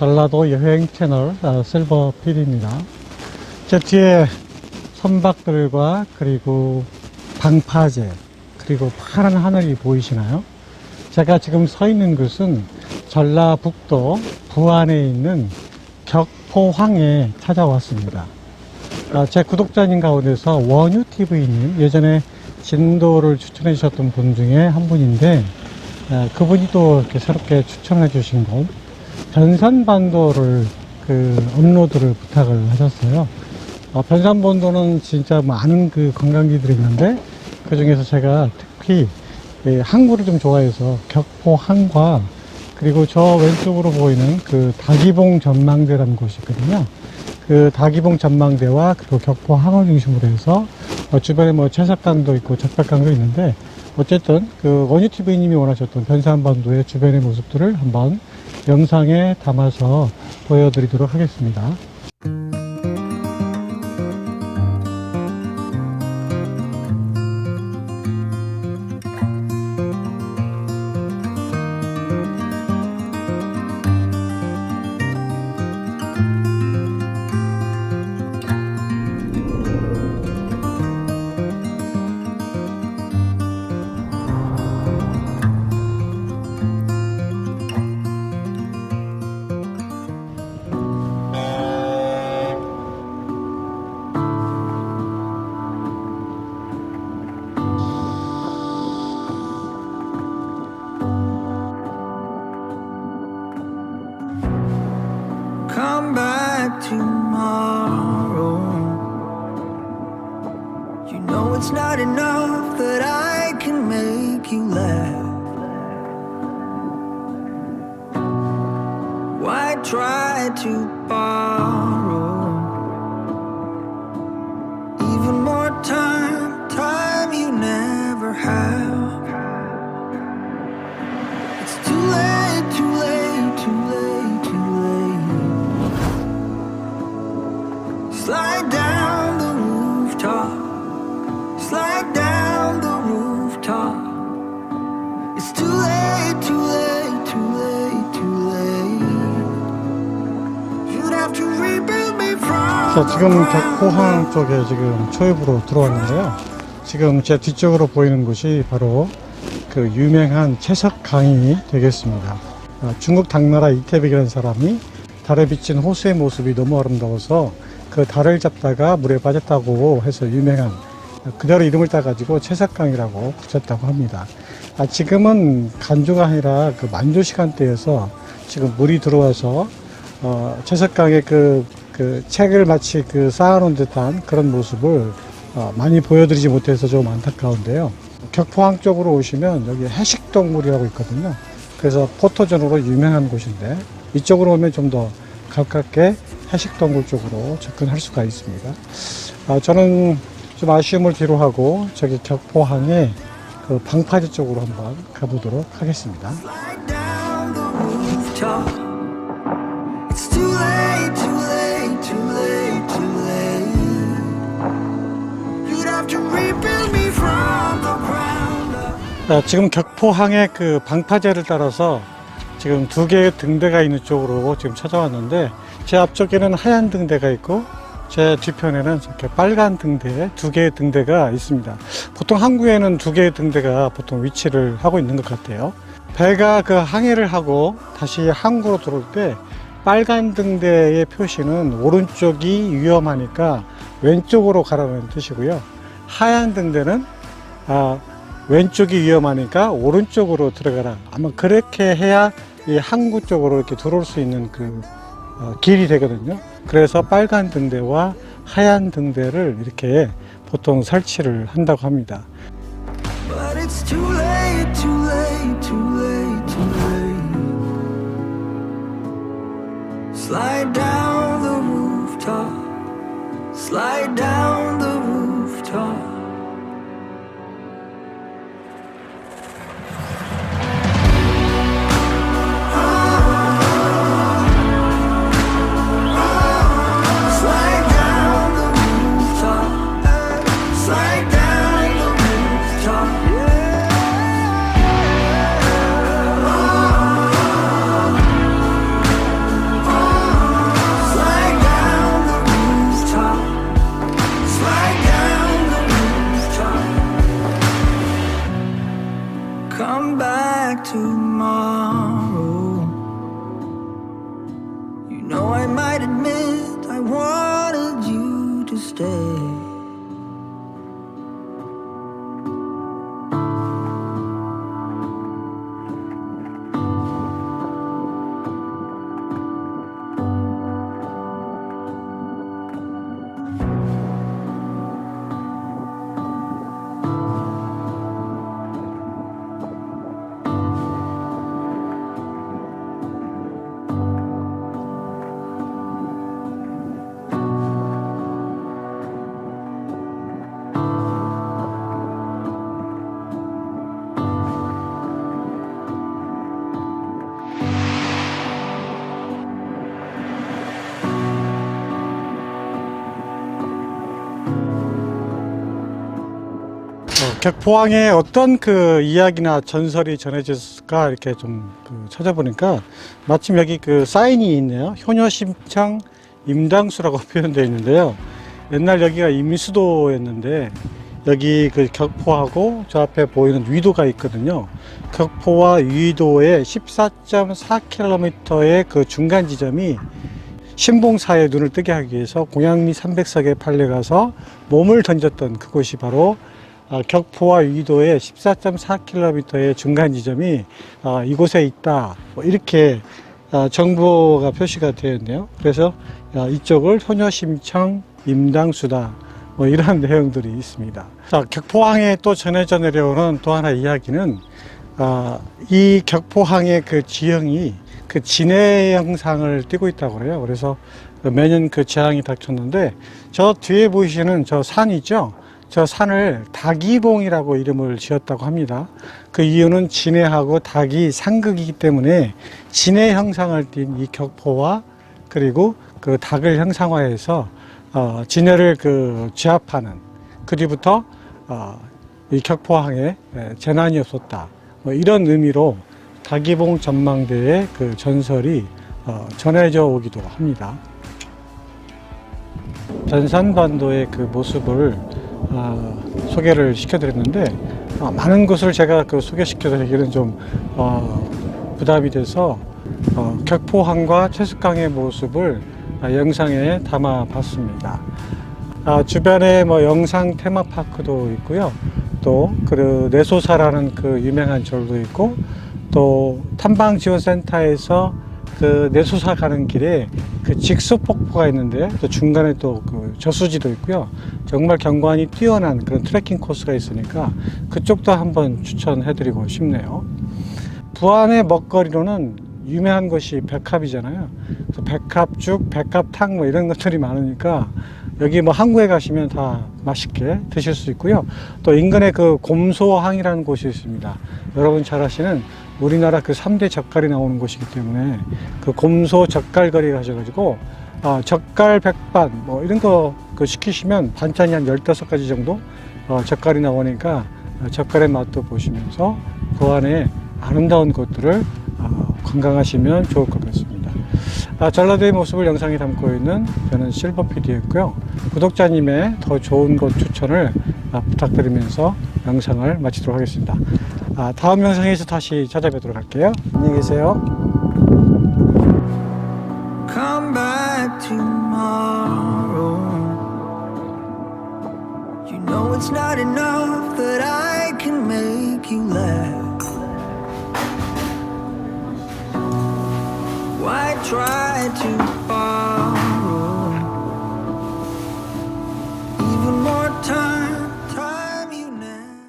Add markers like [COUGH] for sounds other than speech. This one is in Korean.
전라도 여행 채널 아, 실버 PD입니다. 제 뒤에 선박들과 그리고 방파제 그리고 파란 하늘이 보이시나요? 제가 지금 서 있는 곳은 전라북도 부안에 있는 격포항에 찾아왔습니다. 아, 제 구독자님 가운데서 원유TV님 예전에 진도를 추천해 주셨던 분 중에 한 분인데 아, 그분이 또 이렇게 새롭게 추천해 주신 곳 변산반도를 그 업로드를 부탁을 하셨어요. 어, 변산반도는 진짜 많은 그 관광지들이 있는데 그 중에서 제가 특히 예, 항구를 좀 좋아해서 격포 항과 그리고 저 왼쪽으로 보이는 그 다기봉 전망대라는 곳이 있거든요. 그 다기봉 전망대와 그리고 격포 항을 중심으로 해서 어, 주변에 뭐 채석강도 있고 적백강도 있는데 어쨌든 그 원유TV님이 원하셨던 변산반도의 주변의 모습들을 한번 영상에 담아서 보여드리도록 하겠습니다. Tomorrow. You know it's not enough 자, the 지금 격포항. 쪽에 지금 초입으로 들어왔는데요. 지금 제 뒤쪽으로 보이는 곳이 바로 그 유명한 채석강이 되겠습니다. 아, 중국 당나라 이태백이라는 사람이 달에 비친 호수의 모습이 너무 아름다워서 그 달을 잡다가 물에 빠졌다고 해서 유명한 그대로 이름을 따가지고 채석강이라고 붙였다고 합니다. 아, 지금은 간조가 아니라 그 만조 시간대여서 지금 물이 들어와서 어, 채석강의 그, 그 책을 마치 그 쌓아놓은 듯한 그런 모습을 어, 많이 보여드리지 못해서 좀 안타까운데요. 격포항 쪽으로 오시면 여기 해식동굴이라고 있거든요. 그래서 포토존으로 유명한 곳인데 이쪽으로 오면 좀 더 가깝게 해식동굴 쪽으로 접근할 수가 있습니다. 아, 저는 좀 아쉬움을 뒤로하고 저기 격포항의 그 방파제 쪽으로 한번 가보도록 하겠습니다. 아, 지금 격포항의 그 방파제를 따라서 지금 두 개의 등대가 있는 쪽으로 지금 찾아왔는데 제 앞쪽에는 하얀 등대가 있고 제 뒤편에는 이렇게 빨간 등대 두 개의 등대가 있습니다. 보통 항구에는 두 개의 등대가 보통 위치를 하고 있는 것 같아요. 배가 그 항해를 하고 다시 항구로 들어올 때 빨간 등대의 표시는 오른쪽이 위험하니까 왼쪽으로 가라는 뜻이고요. 하얀 등대는 아, 왼쪽이 위험하니까 오른쪽으로 들어가라. 아마 그렇게 해야 이 항구 쪽으로 이렇게 들어올 수 있는 그 어, 길이 되거든요. 그래서 빨간 등대와 하얀 등대를 이렇게 보통 설치를 한다고 합니다. Slide down the rooftop. 어, 격포항에 어떤 그 이야기나 전설이 전해졌을까 이렇게 좀 그 찾아보니까 마침 여기 그 사인이 있네요. 효녀심청 임당수라고 [LAUGHS] 표현되어 있는데요. 옛날 여기가 임수도였는데 여기 그 격포하고 저 앞에 보이는 위도가 있거든요. 격포와 위도의 14.4km의 그 중간 지점이 신봉사의 눈을 뜨게 하기 위해서 공양미 300석에 팔려가서 몸을 던졌던 그곳이 바로 아, 격포와 위도의 14.4km의 중간 지점이 아, 이곳에 있다. 뭐 이렇게 아, 정보가 표시가 되어 있네요. 그래서 아, 이쪽을 효녀심청 임당수다. 뭐 이런 [LAUGHS] 내용들이 있습니다. 자, 격포항에 또 전해져 내려오는 또 하나 이야기는 아, 이 격포항의 그 지형이 그 진해 영상을 띠고 있다고 그래요. 그래서 매년 그 재앙이 닥쳤는데 저 뒤에 보이시는 저 산 있죠? 저 산을 닭이봉이라고 이름을 지었다고 합니다. 그 이유는 진해하고 닭이 상극이기 때문에 진해 형상을 띈이 격포와 그리고 그 닭을 형상화해서 어, 진해를 그 제압하는 그 뒤부터 어, 이 격포항에 에, 재난이 없었다. 뭐 이런 의미로 닭이봉 전망대의 그 전설이 어, 전해져 오기도 합니다. 전산반도의 그 모습을 아, 소개를 시켜드렸는데 아, 많은 것을 제가 그 소개시켜드리기는 좀 어, 부담이 돼서 어, 격포항과 최숙강의 모습을 아, 영상에 담아봤습니다. 아, 주변에 뭐 영상 테마파크도 있고요. 또, 그, 내소사라는 그 유명한 절도 있고, 또, 탐방지원센터에서 그 내소사 가는 길에 그 직수폭포가 있는데, 또 중간에 또 그 저수지도 있고요. 정말 경관이 뛰어난 그런 트레킹 코스가 있으니까 그쪽도 한번 추천해드리고 싶네요. 부안의 먹거리로는 유명한 것이 백합이잖아요. 그래서 백합죽, 백합탕 뭐 이런 것들이 많으니까 여기 뭐 항구에 가시면 다 맛있게 드실 수 있고요. 또 인근에 그 곰소항이라는 곳이 있습니다. 여러분 잘 아시는 우리나라 그 3대 젓갈이 나오는 곳이기 때문에 그 곰소 젓갈거리 가셔가지고 아, 젓갈 백반 뭐 이런 거 그 시키시면 반찬이 한 15가지 정도 어, 젓갈이 나오니까 어, 젓갈의 맛도 보시면서 그 안에 아름다운 곳들을 어, 관광하시면 좋을 것 같습니다. 아, 전라도의 모습을 영상에 담고 있는 저는 실버 PD였고요. 구독자님의 더 좋은 곳 추천을 아, 부탁드리면서 영상을 마치도록 하겠습니다. 아, 다음 영상에서 다시 찾아뵙도록 할게요. 안녕히 계세요. Come back tomorrow. You know it's not enough that I can make you laugh. Why try to